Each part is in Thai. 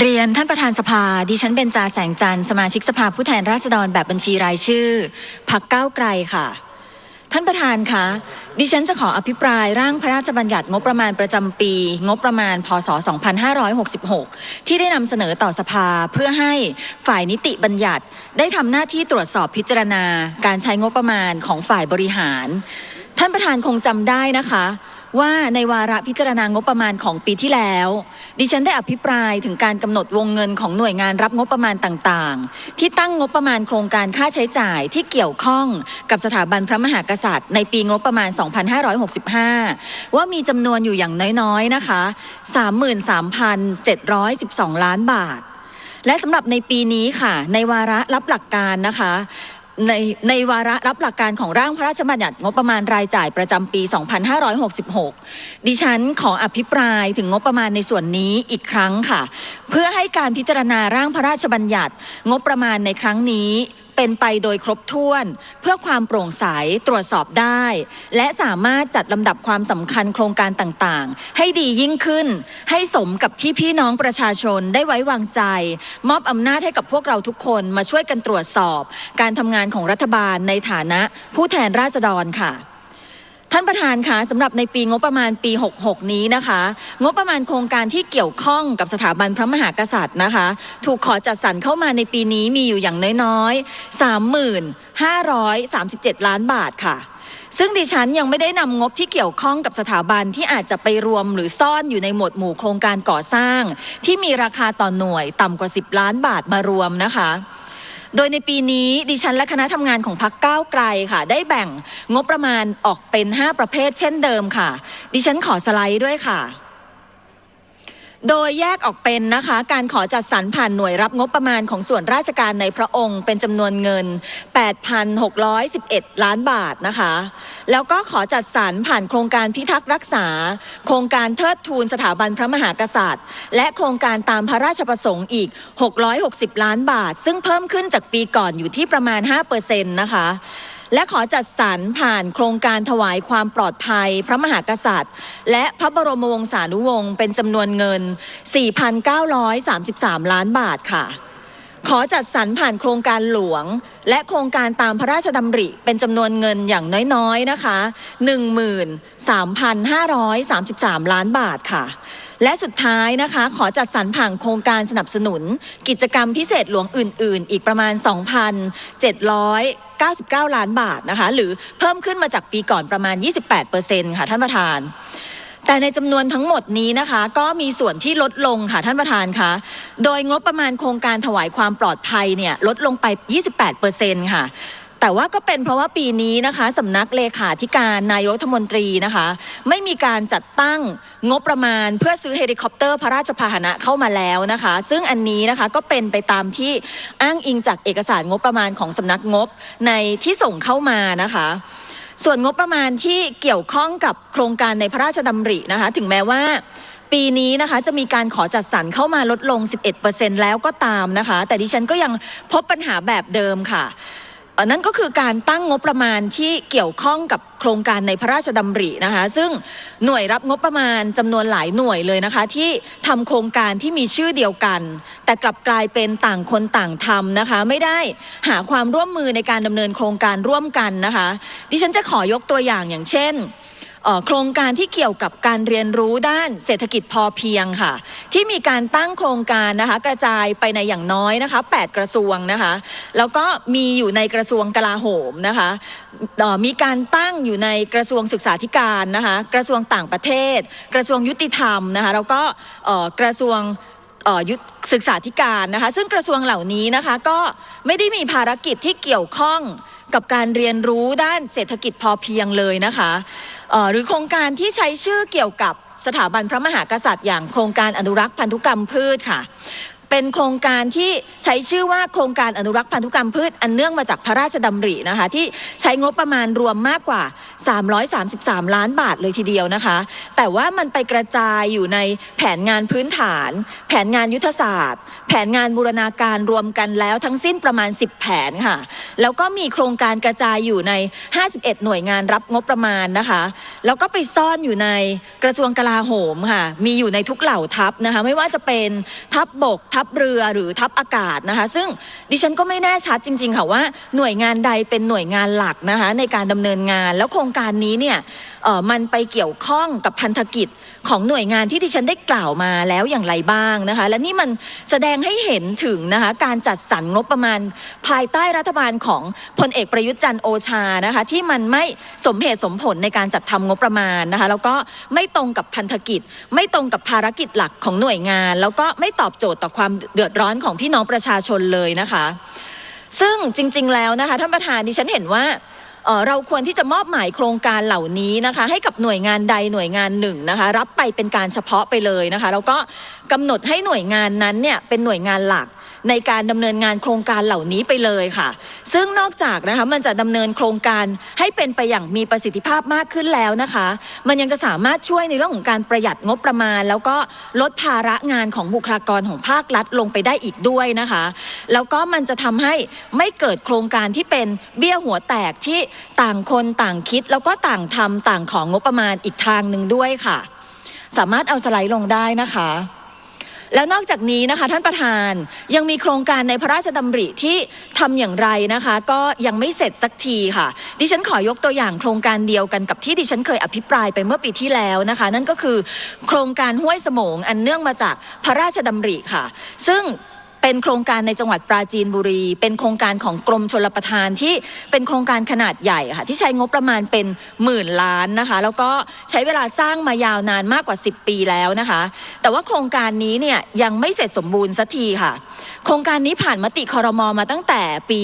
เรียนท่านประธานสภา ดิฉันเบญจาแสงจันทร์สมาชิกสภาผู้แทนราษฎรแบบบัญชีรายชื่อพักเก้าวไกลค่ะ ท่านประธานคะดิฉันจะขออภิปรายร่างพระราชบัญญัติงบประมาณประจำปี งบประมาณ พศ 2566 ที่ได้นำเสนอต่อสภาเพื่อให้ฝ่ายนิติบัญญัติ ได้ทำหน้าที่ตรวจสอบพิจารณา การใช้งบประมาณของฝ่ายบริหาร ท่านประธานคงจำได้นะคะ ว่าในวาระพิจารณางบประมาณของปีที่แล้ว ดิฉันได้อภิปรายถึงการกำหนดวงเงินของหน่วยงานรับงบประมาณต่างๆ ที่ตั้งงบประมาณโครงการค่าใช้จ่ายที่เกี่ยวข้องกับสถาบันพระมหากษัตริย์ ในปีงบประมาณ 2565 ว่ามีจำนวนอยู่อย่างน้อยๆนะคะ 33,712 ล้านบาท และสำหรับในปีนี้ค่ะ ในวาระรับหลักการนะคะ ในในวาระรับหลักการของร่างพระราชบัญญัติงบประมาณรายจ่ายประจำปี 2566 ดิฉันขออภิปรายถึงงบประมาณในส่วนนี้อีกครั้งค่ะ เพื่อให้การพิจารณาร่างพระราชบัญญัติงบประมาณในครั้งนี้ เป็นไปโดยครบถ้วน เพื่อความโปร่งใสตรวจสอบได้ และสามารถจัดลำดับความสำคัญโครงการต่างๆ ให้ดียิ่งขึ้น ให้สมกับที่พี่น้องประชาชนได้ไว้วางใจ มอบอำนาจให้กับพวกเราทุกคนมาช่วยกันตรวจสอบ การทำงานของรัฐบาลในฐานะผู้แทนราษฎรค่ะ ท่านประธานคะสำหรับในปีงบประมาณปี 66 นี้นะคะ งบประมาณโครงการที่เกี่ยวข้องกับสถาบันพระมหากษัตริย์นะคะ ถูกขอจัดสรรเข้ามาในปีนี้มีอยู่อย่างน้อยๆ 3,537 ล้านบาทค่ะ ซึ่งดิฉันยังไม่ได้นำงบที่เกี่ยวข้องกับสถาบันที่อาจจะไปรวมหรือซ่อนอยู่ในหมวดหมู่โครงการก่อสร้าง ที่มีราคาต่อหน่วยต่ำกว่า 10 ล้านบาทมารวมนะคะ โดยในปีนี้ดิฉันและคณะทำงานของพักก้าวไกลค่ะ ได้แบ่งงบประมาณออกเป็น 5 ประเภทเช่นเดิมค่ะ ดิฉันขอสไลด์ด้วยค่ะ โดยแยกออกเป็นนะคะ การขอจัดสรรผ่านหน่วยรับงบประมาณของส่วนราชการในพระองค์ เป็นจำนวนเงิน 8,611 ล้านบาทนะคะ แล้วก็ขอจัดสรรผ่านโครงการพิทักษ์รักษา โครงการเทิดทูนสถาบันพระมหากษัตริย์ และโครงการตามพระราชประสงค์อีก 660 ล้านบาท ซึ่งเพิ่มขึ้นจากปีก่อนอยู่ที่ประมาณ 5%นะคะ และขอจัดสรรผ่านโครงการถวายความปลอดภัย พระมหากษัตริย์ และพระบรมวงศานุวงศ์เป็นจำนวนเงิน 4,933 ล้านบาทค่ะ ขอจัดสรรผ่านโครงการหลวง และโครงการตามพระราชดำริเป็นจำนวนเงินอย่างน้อยๆนะคะ 13,533 ล้านบาทค่ะ และสุดท้ายนะคะ ขอจัดสรรผ่านโครงการสนับสนุน กิจกรรมพิเศษหลวงอื่น ๆ อีกประมาณ 2,799 ล้านบาทนะคะ หรือเพิ่มขึ้นมาจากปีก่อนประมาณ 28%ค่ะท่านประธานแต่ในจำนวนทั้งหมดนี้นะคะ ก็มีส่วนที่ลดลงค่ะท่านประธานคะโดยงบประมาณโครงการถวายความปลอดภัยเนี่ยลดลงไป 28%ค่ะ แต่ว่าก็เป็นเพราะว่าปีนี้นะคะสำนักเลขาธิการนายรัฐมนตรีนะคะ ไม่มีการจัดตั้งงบประมาณ เพื่อซื้อเฮลิคอปเตอร์พระราชพาหนะเข้ามาแล้วนะคะ ซึ่งอันนี้นะคะก็เป็นไปตามที่อ้างอิงจากเอกสารงบประมาณของสำนักงบในที่ส่งเข้ามานะคะส่วนงบประมาณที่เกี่ยวข้องกับโครงการในพระราชดำรินะคะ ถึงแม้ว่าปีนี้นะคะจะมีการขอจัดสรรเข้ามาลดลง 11%แล้วก็ตามนะคะ แต่ดิฉันก็ยังพบปัญหาแบบเดิมค่ะ นั่นก็คือการตั้งงบประมาณที่เกี่ยวข้องกับโครงการในพระราชดำรินะคะ ซึ่งหน่วยรับงบประมาณจำนวนหลายหน่วยเลยนะคะ ที่ทำโครงการที่มีชื่อเดียวกัน แต่กลับกลายเป็นต่างคนต่างทำนะคะ ไม่ได้หาความร่วมมือในการดำเนินโครงการร่วมกันนะคะ ดิฉันจะขอยกตัวอย่างอย่างเช่น โครงการที่เกี่ยวกับการเรียนรู้ด้านเศรษฐกิจพอเพียงค่ะ ที่มีการตั้งโครงการนะคะกระจายไปในอย่างน้อยนะคะ8กระทรวงนะคะแล้วก็มีอยู่ในกระทรวงกลาโหมนะคะมีการตั้งอยู่ในกระทรวงศึกษาธิการนะคะกระทรวงต่างประเทศ กระทรวงยุติธรรมนะคะแล้วก็กระทรวง ยุทธศึกษาธิการนะคะ ซึ่งกระทรวงเหล่านี้นะคะก็ไม่ได้มีภารกิจที่เกี่ยวข้องกับการเรียนรู้ด้านเศรษฐกิจพอเพียงเลยนะคะหรือโครงการที่ใช้ชื่อเกี่ยวกับสถาบันพระมหากษัตริย์อย่างโครงการอนุรักษ์พันธุกรรมพืชค่ะ เป็นโครงการที่ใช้ชื่อว่าโครงการอนุรักษ์พันธุกรรมพืช อันเนื่องมาจากพระราชดำรินะคะ ที่ใช้งบประมาณรวมมากกว่า 333 ล้านบาทเลยทีเดียวนะคะ แต่ว่ามันไปกระจายอยู่ในแผนงานพื้นฐาน แผนงานยุทธศาสตร์ แผนงานบูรณาการรวมกันแล้วทั้งสิ้นประมาณ 10 แผนค่ะ แล้วก็มีโครงการกระจายอยู่ใน 51 หน่วยงานรับงบประมาณนะคะ แล้วก็ไปซ่อนอยู่ในกระทรวงกลาโหมค่ะ มีอยู่ในทุกเหล่าทัพนะคะ ไม่ว่าจะเป็นทัพบบก ทัพเรือหรือทัพอากาศนะคะ ซึ่งดิฉันก็ไม่แน่ชัดจริง ๆ ค่ะว่าหน่วยงานใดเป็นหน่วยงานหลักนะคะในการดำเนินงาน แล้วโครงการนี้เนี่ยมันไปเกี่ยวข้องกับพันธกิจ ของหน่วยงานที่ดิฉันได้กล่าวมาแล้วอย่างไรบ้างนะคะ และนี่มันแสดงให้เห็นถึงนะคะการจัดสรรงบประมาณภายใต้รัฐบาลของพลเอกประยุทธ์จันทร์โอชานะคะที่มันไม่สมเหตุสมผลในการจัดทำงบประมาณนะคะแล้วก็ไม่ตรงกับพันธกิจ ไม่ตรงกับภารกิจหลักของหน่วยงาน แล้วก็ไม่ตอบโจทย์ต่อความเดือดร้อนของพี่น้องประชาชนเลยนะคะ ซึ่งจริง ๆ แล้วนะคะท่านประธานดิฉันเห็นว่า เราควรที่จะมอบหมายโครงการเหล่านี้นะคะ ให้กับหน่วยงานใดหน่วยงานหนึ่งนะคะ รับไปเป็นการเฉพาะไปเลยนะคะ แล้วก็กำหนดให้หน่วยงานนั้นเนี่ยเป็นหน่วยงานหลัก ในการดำเนินงานโครงการเหล่านี้ไปเลยค่ะ ซึ่งนอกจากนะคะมันจะดำเนินโครงการให้เป็นไปอย่างมีประสิทธิภาพมากขึ้นแล้วนะคะ มันยังจะสามารถช่วยในเรื่องของการประหยัดงบประมาณ แล้วก็ลดภาระงานของบุคลากรของภาครัฐลงไปได้อีกด้วยนะคะ แล้วก็มันจะทำให้ไม่เกิดโครงการที่เป็นเบี้ยหัวแตกที่ต่างคนต่างคิด แล้วก็ต่างทำต่างของงบประมาณอีกทางหนึ่งด้วยค่ะ สามารถเอาสไลด์ลงได้นะคะ แล้วนอกจากนี้นะคะท่านประธานยังมีโครงการในพระราชดำริที่ทำอย่างไรนะคะ ก็ยังไม่เสร็จสักทีค่ะ ดิฉันขอยกตัวอย่างโครงการเดียวกันกับที่ดิฉันเคยอภิปรายไปเมื่อปีที่แล้วนะคะ นั่นก็คือโครงการห้วยสมงอันเนื่องมาจากพระราชดำริค่ะ ซึ่ง เป็นโครงการในจังหวัดปราจีนบุรี เป็นโครงการของกรมชลประทานที่เป็นโครงการขนาดใหญ่ค่ะที่ใช้งบประมาณเป็นหมื่นล้านนะคะ แล้วก็ใช้เวลาสร้างมายาวนานมากกว่า 10 ปีแล้วนะคะ แต่ว่าโครงการนี้เนี่ยยังไม่เสร็จสมบูรณ์สักทีค่ะ โครงการนี้ผ่านมติคอรมอมาตั้งแต่ปี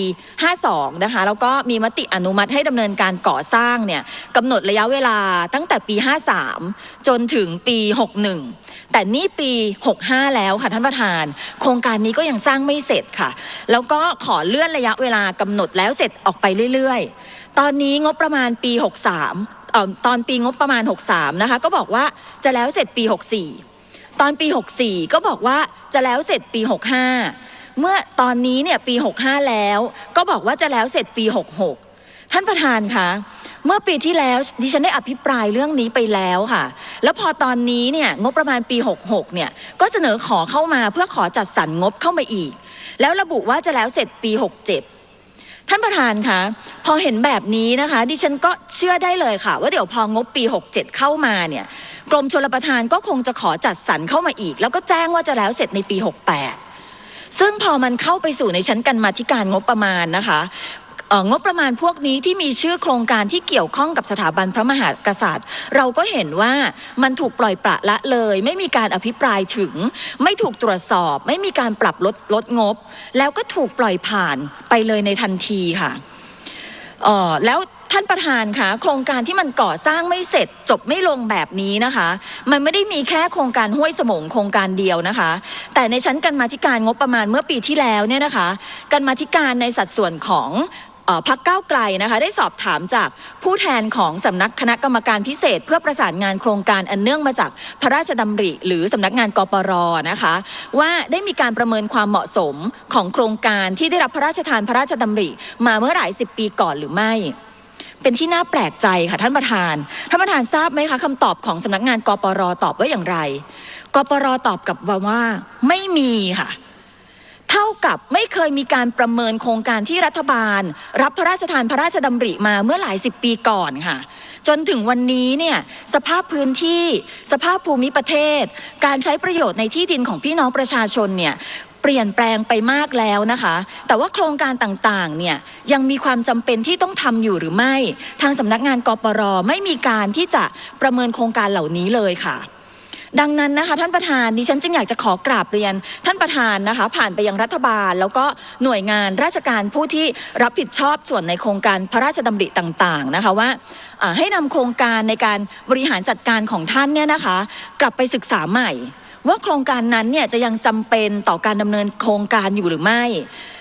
52 นะคะ แล้วก็มีมติอนุมัติให้ดำเนินการก่อสร้างเนี่ยกำหนดระยะเวลาตั้งแต่ปี 53 จนถึงปี 61 แต่นี่ปี 65 แล้วค่ะท่านประธาน โครงการนี้ก็ยังสร้างไม่เสร็จค่ะ แล้วก็ขอเลื่อนระยะเวลากำหนดแล้วเสร็จออกไปเรื่อยๆ ตอนนี้งบประมาณปี 63อตอนปีงบประมาณ 63 นะคะ ก็บอกว่าจะแล้วเสร็จปี 64 ตอนปี 64 ก็บอกว่าจะแล้วเสร็จปี 65 เมื่อตอนนี้เนี่ยปี 65 แล้ว ก็บอกว่าจะแล้วเสร็จปี 66 ท่านประธานคะเมื่อปีที่แล้วดิฉันได้อภิปรายเรื่องนี้ไปแล้วค่ะ แล้วพอตอนนี้เนี่ยงบประมาณปี 66 เนี่ยก็เสนอขอเข้ามาเพื่อขอจัดสรรงบเข้ามาอีก แล้วระบุว่าจะแล้วเสร็จปี 67ท่านประธานคะพอเห็นแบบนี้นะคะ ดิฉันก็เชื่อได้เลยค่ะ ว่าเดี๋ยวพองบปี 67 เข้ามาเนี่ยกรมชลประทานก็คงจะขอจัดสรรเข้ามาอีก แล้วก็แจ้งว่าจะแล้วเสร็จในปี 68 ซึ่งพอมันเข้าไปสู่ในชั้นกันมาธิการงบประมาณนะคะ งบประมาณพวกนี้ที่มีชื่อโครงการที่เกี่ยวข้องกับสถาบันพระมหากษัตริย์ เราก็เห็นว่ามันถูกปล่อยปละละเลย ไม่มีการอภิปรายถึง ไม่ถูกตรวจสอบ ไม่มีการปรับลดลดงบ แล้วก็ถูกปล่อยผ่านไปเลยในทันทีค่ะแล้วท่านประธานคะโครงการที่มันก่อสร้างไม่เสร็จจบไม่ลงแบบนี้นะคะ มันไม่ได้มีแค่โครงการห้วยสมงโครงการเดียวนะคะ แต่ในชั้นกันมาธิการงบประมาณเมื่อปีที่แล้วเนี่ยนะคะกันมาธิการในสัดส่วนของ พักเก้าไกลนะคะได้สอบถามจากผู้แทนของสำนักคณะกรรมการพิเศษ เพื่อประสานงานโครงการอันเนื่องมาจากพระราชดำริ หรือสำนักงานกปรนะคะ ว่าได้มีการประเมินความเหมาะสมของโครงการที่ได้รับพระราชทานพระราชดำริ มาเมื่อหลายสิบปีก่อนหรือไม่เป็นที่น่าแปลกใจค่ะท่านประธาน ท่านประธานทราบไหมคะคำตอบของสำนักงานกปรตอบว่าอย่างไร กปรตอบกลับว่าไม่มีค่ะ เท่ากับไม่เคยมีการประเมินโครงการที่รัฐบาล รับพระราชทานพระราชดำริมาเมื่อหลายสิบปีก่อนค่ะ จนถึงวันนี้เนี่ยสภาพพื้นที่ สภาพภูมิประเทศ การใช้ประโยชน์ในที่ดินของพี่น้องประชาชนเนี่ยเปลี่ยนแปลงไปมากแล้วนะคะ แต่ว่าโครงการต่างๆ เนี่ยยังมีความจำเป็นที่ต้องทำอยู่หรือไม่ ทางสำนักงานกปรไม่มีการที่จะประเมินโครงการเหล่านี้เลยค่ะ ดังนั้นนะคะท่านประธานดิฉันจึงอยากจะขอกราบเรียน ท่านประธานนะคะ ผ่านไปยังรัฐบาล แล้วก็หน่วยงานราชการผู้ที่รับผิดชอบส่วนในโครงการพระราชดำริต่างๆนะคะว่าให้นำโครงการในการบริหารจัดการของท่านเนี่ยนะคะ กลับไปศึกษาใหม่ ว่าโครงการนั้นเนี่ยจะยังจำเป็นต่อการดำเนินโครงการอยู่หรือไม่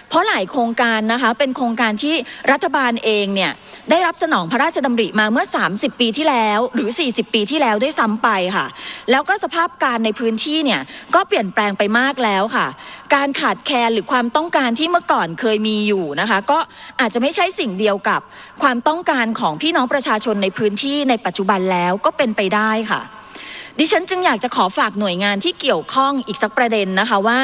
เพราะหลายโครงการนะคะเป็นโครงการที่รัฐบาลเองเนี่ยได้รับสนองพระราชดำริมาเมื่อ 30 ปีที่แล้ว หรือ 40 ปีที่แล้วด้วยซ้ำไปค่ะ แล้วก็สภาพการในพื้นที่เนี่ยก็เปลี่ยนแปลงไปมากแล้วค่ะ การขาดแคลนหรือความต้องการที่เมื่อก่อนเคยมีอยู่นะคะ ก็อาจจะไม่ใช่สิ่งเดียวกับความต้องการของพี่น้องประชาชนในพื้นที่ในปัจจุบันแล้วก็เป็นไปได้ค่ะ ดิฉันจึงอยากจะขอฝากหน่วยงานที่เกี่ยวข้องอีกสักประเด็นนะคะว่า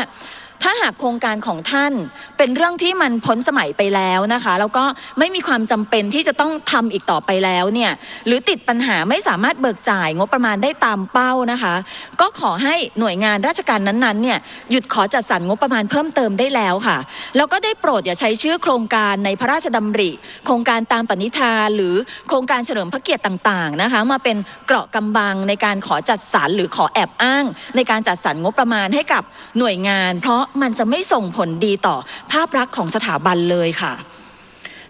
ถ้าหากโครงการของท่านเป็นเรื่องที่มันพ้นสมัยไปแล้วนะคะ แล้วก็ไม่มีความจำเป็นที่จะต้องทำอีกต่อไปแล้วเนี่ยหรือติดปัญหาไม่สามารถเบิกจ่ายงบประมาณได้ตามเป้านะคะ ก็ขอให้หน่วยงานราชการนั้นๆเนี่ยหยุดขอจัดสรรงบประมาณเพิ่มเติมได้แล้วค่ะ แล้วก็ได้โปรดอย่าใช้ชื่อโครงการในพระราชดำริ โครงการตามปณิธานหรือโครงการเฉลิมพระเกียรติต่างๆนะคะ มาเป็นเกราะกำบังในการขอจัดสรรหรือขอแอบอ้าง ในการจัดสรรงบประมาณให้กับหน่วยงาน เพราะมันจะไม่ส่งผลดีต่อภาพลักษณ์ของสถาบันเลยค่ะ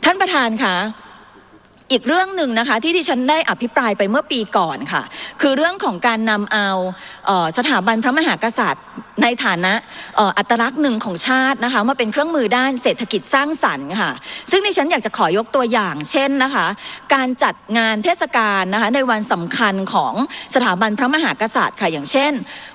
ท่านประธานคะ อีกเรื่องหนึ่งนะคะที่ดิฉันได้อภิปรายไปเมื่อปีก่อนค่ะ คือเรื่องของการนำเอาเออสถาบันพระมหากษัตริย์ ในฐานะอ,อ,อัตลักษณ์หนึ่งของชาตินะคะมาเป็นเครื่องมือด้านเศรษฐกิจสร้างสรรค์ค่ะ ซึ่งดิฉันอยากจะขอยกตัวอย่าง เช่นนะคะ การจัดงานเทศกาลนะคะในวันสำคัญของสถาบันพระมหากษัตริย์ค่ะอย่างเช่น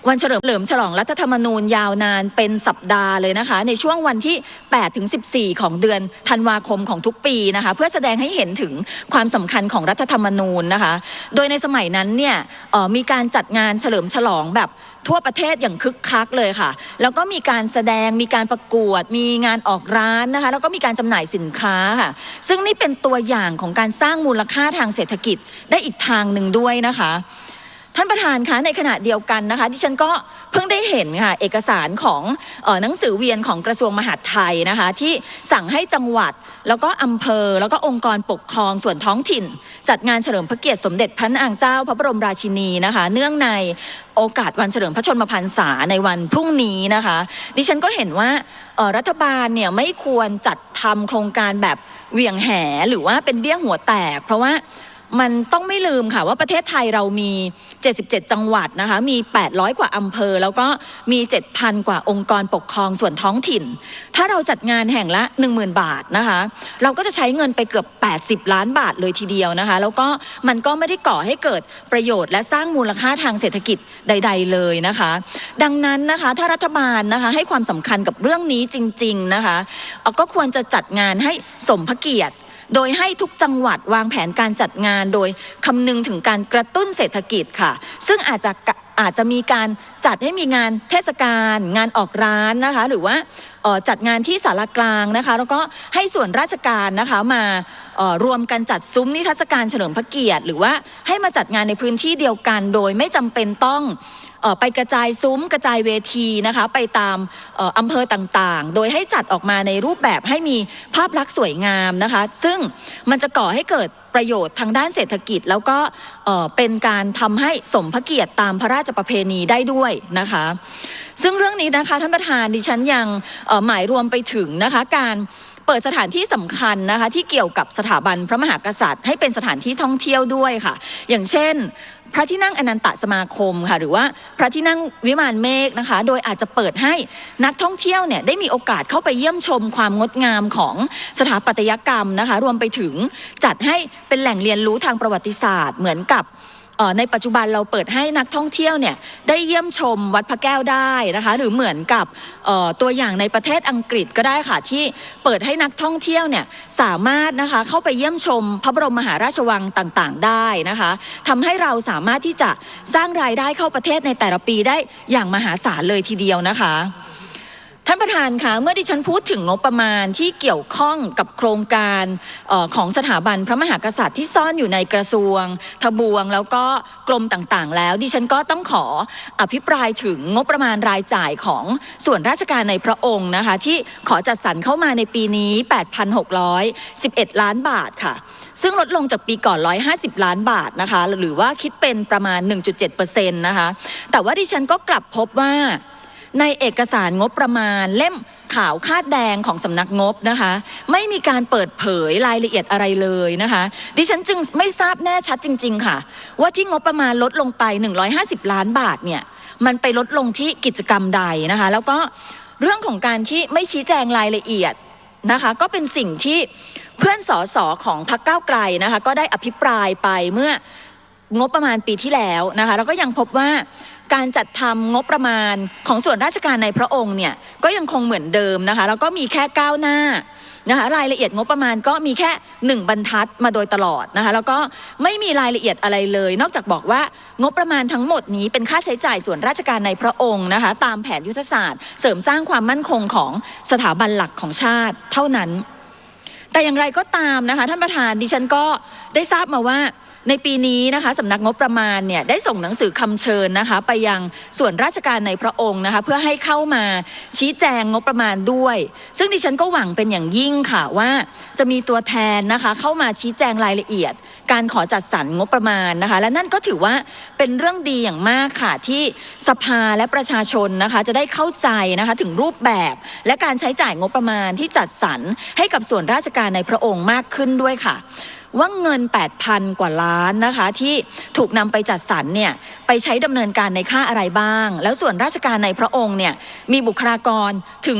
วันเฉลิมเฉลิมฉลองรัฐธรรมนูญยาวนานเป็นสัปดาห์เลยนะคะ ในช่วงวันที่8ถึง14 ของเดือนธันวาคมของทุกปีนะคะ เพื่อแสดงให้เห็นถึงความสำคัญของรัฐธรรมนูญนะคะ โดยในสมัยนั้นเนี่ยมีการจัดงานเฉลิมฉลองแบบทั่วประเทศอย่างคึกคักเลยค่ะ แล้วก็มีการแสดง มีการประกวด มีงานออกร้านนะคะ แล้วก็มีการจำหน่ายสินค้าค่ะ ซึ่งนี่เป็นตัวอย่างของการสร้างมูลค่าทางเศรษฐกิจได้อีกทางหนึ่งด้วยนะคะ ท่านประธานคะในขณะเดียวกันนะคะที่ฉันก็เพิ่งได้เห็นค่ะเอกสารของออหนังสือเวียนของกระทรวงมหาดไทยนะคะที่สั่งให้จังหวัด แล้วก็อำเภอ แล้วก็องค์กรปกครองส่วนท้องถิ่น จัดงานเฉลิมพระเกียรติสมเด็จพระนางเจ้าพระบรมราชินีนะคะเนื่องในโอกาสวันเฉลิมพระชนมพรรษาในวันพรุ่งนี้นะคะ ดิฉันก็เห็นว่ารัฐบาลเนี่ยไม่ควรจัดทำโครงการแบบเวียงแหหรือว่าเป็นเบี้ยหัวแตก เพราะว่า มันต้องไม่ลืมค่ะว่าประเทศไทยเรามี 77 จังหวัดนะคะ มี 800 กว่าอำเภอ แล้วก็มี 7,000 กว่าองค์กรปกครองส่วนท้องถิ่น ถ้าเราจัดงานแห่งละ 10,000 บาทนะคะ เราก็จะใช้เงินไปเกือบ 80 ล้านบาทเลยทีเดียวนะคะ แล้วก็มันก็ไม่ได้ก่อให้เกิดประโยชน์ และสร้างมูลค่าทางเศรษฐกิจใด ๆ เลยนะคะ ดังนั้นนะคะถ้ารัฐบาลนะคะให้ความสำคัญกับเรื่องนี้จริง ๆ นะคะเอ่อก็ควรจะจัดงานให้สมพระเกียรติ โดยให้ทุกจังหวัดวางแผนการจัดงานโดยคำนึงถึงการกระตุ้นเศรษฐกิจค่ะ ซึ่งอาจจะ อาจจะมีการจัดให้มีงานเทศกาลงานออกร้านนะคะ หรือว่าจัดงานที่สารกลางนะคะ แล้วก็ให้ส่วนราชการนะคะมารวมกันจัดซุ้มนิทรรศการเฉลิมพระเกียรติ หรือว่าให้มาจัดงานในพื้นที่เดียวกัน โดยไม่จำเป็นต้องไปกระจายซุ้มกระจายเวทีนะคะไปตามอ่ออำเภอต่างๆ โดยให้จัดออกมาในรูปแบบให้มีภาพลักษณ์สวยงามนะคะ ซึ่งมันจะก่อให้เกิด ประโยชน์ทางด้านเศรษฐกิจ แล้วก็เป็นการทำให้สมพระเกียรติตามพระราชประเพณีได้ด้วยนะคะ ซึ่งเรื่องนี้นะคะท่านประธานดิฉันยังหมายรวมไปถึงนะคะการ เปิดสถานที่สำคัญนะคะที่เกี่ยวกับสถาบันพระมหากษัตริย์ ให้เป็นสถานที่ท่องเที่ยวด้วยค่ะ อย่างเช่น พระที่นั่งอนันตสมาคมค่ะ หรือว่าพระที่นั่งวิมานเมฆนะคะ โดยอาจจะเปิดให้นักท่องเที่ยวเนี่ยได้มีโอกาสเข้าไปเยี่ยมชมความงดงามของสถาปัตยกรรมนะคะ รวมไปถึงจัดให้เป็นแหล่งเรียนรู้ทางประวัติศาสตร์เหมือนกับ ในปัจจุบันเราเปิดให้นักท่องเที่ยวเนี่ยได้เยี่ยมชมวัดพระแก้วได้นะคะ หรือเหมือนกับตัวอย่างในประเทศอังกฤษก็ได้ค่ะ ที่เปิดให้นักท่องเที่ยวเนี่ยสามารถนะคะเข้าไปเยี่ยมชมพระบรมมหาราชวังต่างๆ ได้นะคะทำให้เราสามารถที่จะสร้างรายได้เข้าประเทศในแต่ละปีได้อย่างมหาศาลเลยทีเดียวนะคะ ท่านประธานคะเมื่อดิฉันพูดถึงงบประมาณที่เกี่ยวข้องกับโครงการออของสถาบันพระมหากษัตริย์ที่ซ่อนอยู่ในกระทรวง ทบวงแล้วก็กรมต่างๆ แล้ว ดิฉันก็ต้องขออภิปรายถึงงบประมาณรายจ่ายของส่วนราชการในพระองค์นะคะที่ขอจัดสรรเข้ามาในปีนี้ 8,611 ล้านบาทค่ะ ซึ่งลดลงจากปีก่อน 150 ล้านบาทนะคะหรือว่าคิดเป็นประมาณ 1.7%นะคะแต่ว่าดิฉันก็กลับพบว่า ในเอกสารงบประมาณเล่มขาวคาดแดงของสำนักงบนะคะ ไม่มีการเปิดเผยรายละเอียดอะไรเลยนะคะ ดิฉันจึงไม่ทราบแน่ชัดจริง ๆ ค่ะ ว่าที่งบประมาณลดลงไป 150 ล้านบาทเนี่ยมันไปลดลงที่กิจกรรมใดนะคะ แล้วก็เรื่องของการที่ไม่ชี้แจงรายละเอียดนะคะ ก็เป็นสิ่งที่เพื่อนสสของพรรคก้าวไกลนะคะ ก็ได้อภิปรายไปเมื่องบประมาณปีที่แล้วนะคะ แล้วก็ยังพบว่า การจัดทำงบประมาณของส่วนราชการในพระองค์เนี่ยก็ยังคงเหมือนเดิมนะคะแล้วก็มีแค่ก้าวหน้านะคะรายละเอียดงบประมาณก็มีแค่หนึ่งบรรทัดมาโดยตลอดนะคะแล้วก็ไม่มีรายละเอียดอะไรเลย นอกจากบอกว่างบประมาณทั้งหมดนี้เป็นค่าใช้จ่ายส่วนราชการในพระองค์นะคะตามแผนยุทธศาสตร์ เสริมสร้างความมั่นคงของสถาบันหลักของชาติเท่านั้นแต่อย่างไรก็ตามนะคะท่านประธานดิฉันก็ได้ทราบมาว่า ในปีนี้นะคะสำนักงบประมาณเนี่ยได้ส่งหนังสือคำเชิญนะคะไปยังส่วนราชการในพระองค์นะคะเพื่อให้เข้ามาชี้แจงงบประมาณด้วย ซึ่งดิฉันก็หวังเป็นอย่างยิ่งค่ะว่า จะมีตัวแทนนะคะเข้ามาชี้แจงรายละเอียด การขอจัดสรรงบประมาณนะคะและนั่นก็ถือว่าเป็นเรื่องดีอย่างมากค่ะที่สภาและประชาชนนะคะจะได้เข้าใจนะคะถึงรูปแบบและการใช้จ่ายงบประมาณที่จัดสรรให้กับส่วนราชการในพระองค์มากขึ้นด้วยค่ะ ว่าเงิน 8,000 กว่าล้านนะคะที่ถูกนำไปจัดสรรเนี่ยไปใช้ดำเนินการในค่าอะไรบ้าง แล้วส่วนราชการในพระองค์เนี่ยมีบุคลากรถึง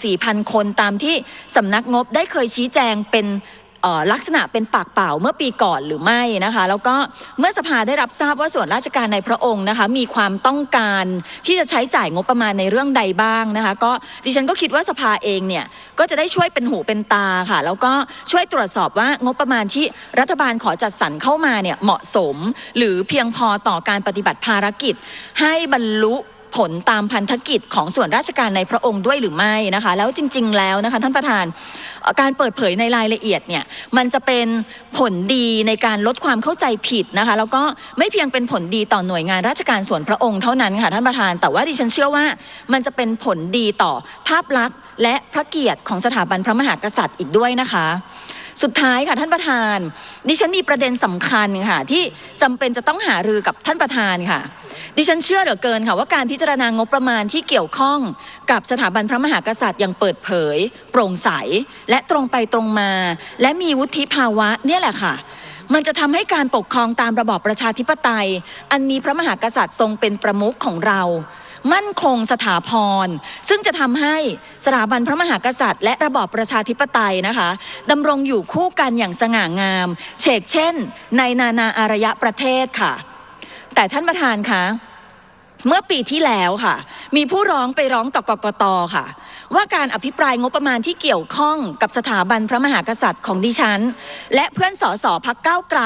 14,000 คนตามที่สำนักงบได้เคยชี้แจงเป็น ลักษณะเป็นปากเปล่าเมื่อปีก่อนหรือไม่นะคะ แล้วก็เมื่อสภาได้รับทราบว่าส่วนราชการในพระองค์นะคะมีความต้องการที่จะใช้จ่ายงบประมาณในเรื่องใดบ้างนะคะ ก็ดิฉันก็คิดว่าสภาเองเนี่ยก็จะได้ช่วยเป็นหูเป็นตาค่ะ แล้วก็ช่วยตรวจสอบว่างบประมาณที่รัฐบาลขอจัดสรรเข้ามาเนี่ยเหมาะสม หรือเพียงพอต่อการปฏิบัติภารกิจ ให้บรรลุ ผลตามพันธกิจของส่วนราชการในพระองค์ด้วยหรือไม่นะคะ แล้วจริง ๆ แล้วนะคะท่านประธานการเปิดเผยในรายละเอียดเนี่ยมันจะเป็นผลดีในการลดความเข้าใจผิดนะคะ แล้วก็ไม่เพียงเป็นผลดีต่อหน่วยงานราชการส่วนพระองค์เท่านั้นค่ะท่านประธาน แต่ว่าดิฉันเชื่อว่ามันจะเป็นผลดีต่อภาพลักษณ์และพระเกียรติของสถาบันพระมหากษัตริย์อีกด้วยนะคะ สุดท้ายค่ะท่านประธาน ดิฉันมีประเด็นสำคัญค่ะ ที่จำเป็นจะต้องหารือกับท่านประธานค่ะ ดิฉันเชื่อเหลือเกินค่ะว่าการพิจารณางบประมาณที่เกี่ยวข้องกับสถาบันพระมหากษัตริย์อย่างเปิดเผย โปร่งใส และตรงไปตรงมา และมีวุฒิภาวะเนี่ยแหละค่ะมันจะทำให้การปกครองตามระบอบประชาธิปไตย อันมีพระมหากษัตริย์ทรงเป็นประมุขของเรา มั่นคงสถาพร ซึ่งจะทำให้สถาบันพระมหากษัตริย์ และระบอบประชาธิปไตยนะคะดำรงอยู่คู่กันอย่างสง่างาม เฉกเช่น ในนานาอารยประเทศค่ะ แต่ท่านประธานคะเมื่อปีที่แล้วค่ะ มีผู้ร้องไปร้องต่อกกตค่ะ ว่าการอภิปรายงบประมาณที่เกี่ยวข้องกับสถาบันพระมหากษัตริย์ของดิฉัน และเพื่อนสสพักเก้าไกล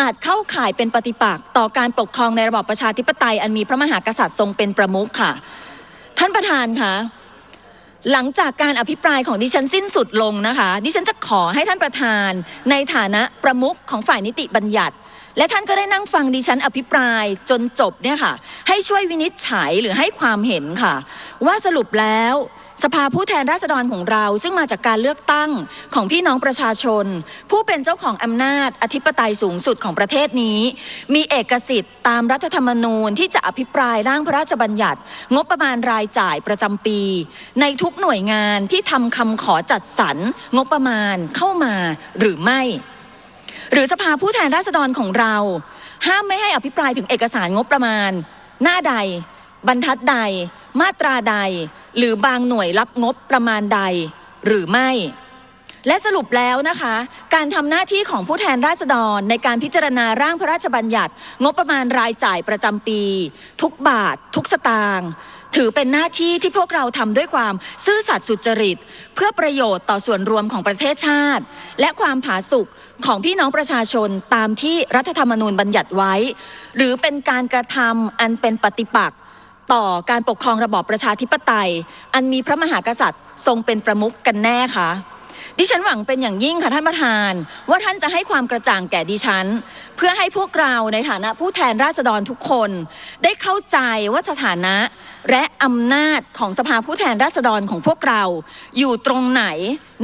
อาจเข้าข่ายเป็นปฏิปักษ์ต่อการปกครองในระบอบประชาธิปไตยอันมีพระมหากษัตริย์ทรงเป็นประมุขค่ะ ท่านประธานคะหลังจากการอภิปรายของดิฉันสิ้นสุดลงนะคะ ดิฉันจะขอให้ท่านประธาน ในฐานะประมุขของฝ่ายนิติบัญญัติ และท่านก็ได้นั่งฟังดิฉันอภิปรายจนจบเนี่ยค่ะ ให้ช่วยวินิจฉัยหรือให้ความเห็นค่ะ ว่าสรุปแล้ว สภาผู้แทนราษฎรของเราซึ่งมาจากการเลือกตั้งของพี่น้องประชาชน ผู้เป็นเจ้าของอำนาจอธิปไตยสูงสุดของประเทศนี้ มีเอกสิทธิ์ตามรัฐธรรมนูญที่จะอภิปรายร่างพระราชบัญญัติ งบประมาณรายจ่ายประจำปี ในทุกหน่วยงานที่ทำคำขอจัดสรรงบประมาณเข้ามาหรือไม่ หรือสภาผู้แทนราษฎรของเรา ห้ามไม่ให้อภิปรายถึงเอกสารงบประมาณหน้าใด บรรทัดใด มาตราใด หรือบางหน่วยรับงบประมาณใด หรือไม่ และสรุปแล้วนะคะ การทำหน้าที่ของผู้แทนราษฎรในการพิจารณาร่างพระราชบัญญัติ งบประมาณรายจ่ายประจำปี ทุกบาท ทุกสตางค์ถือเป็นหน้าที่ที่พวกเราทำด้วยความซื่อสัตย์สุจริต เพื่อประโยชน์ต่อส่วนรวมของประเทศชาติ และความผาสุกของพี่น้องประชาชนตามที่รัฐธรรมนูญบัญญัติไว้ หรือเป็นการกระทำอันเป็นปฏิปักษ์ ต่อการปกครองระบอบประชาธิปไตย อันมีพระมหากษัตริย์ทรงเป็นประมุขกันแน่คะดิฉันหวังเป็นอย่างยิ่งค่ะท่านประธาน ว่าท่านจะให้ความกระจ่างแก่ดิฉัน เพื่อให้พวกเราในฐานะผู้แทนราษฎรทุกคน ได้เข้าใจว่าสถานะ และอำนาจของสภาผู้แทนราษฎรของพวกเรา อยู่ตรงไหน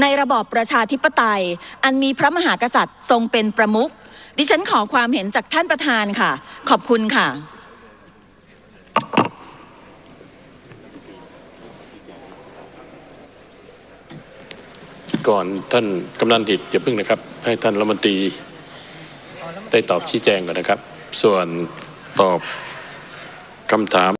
ในระบอบประชาธิปไตย อันมีพระมหากษัตริย์ทรงเป็นประมุขดิฉันขอความเห็นจากท่านประธานค่ะ ขอบคุณค่ะ ก่อนท่านกำนันหิตอย่าพึ่งนะครับ ให้ท่านรัฐมนตรีได้ตอบชี้แจงก่อนนะครับ ส่วนตอบคำถาม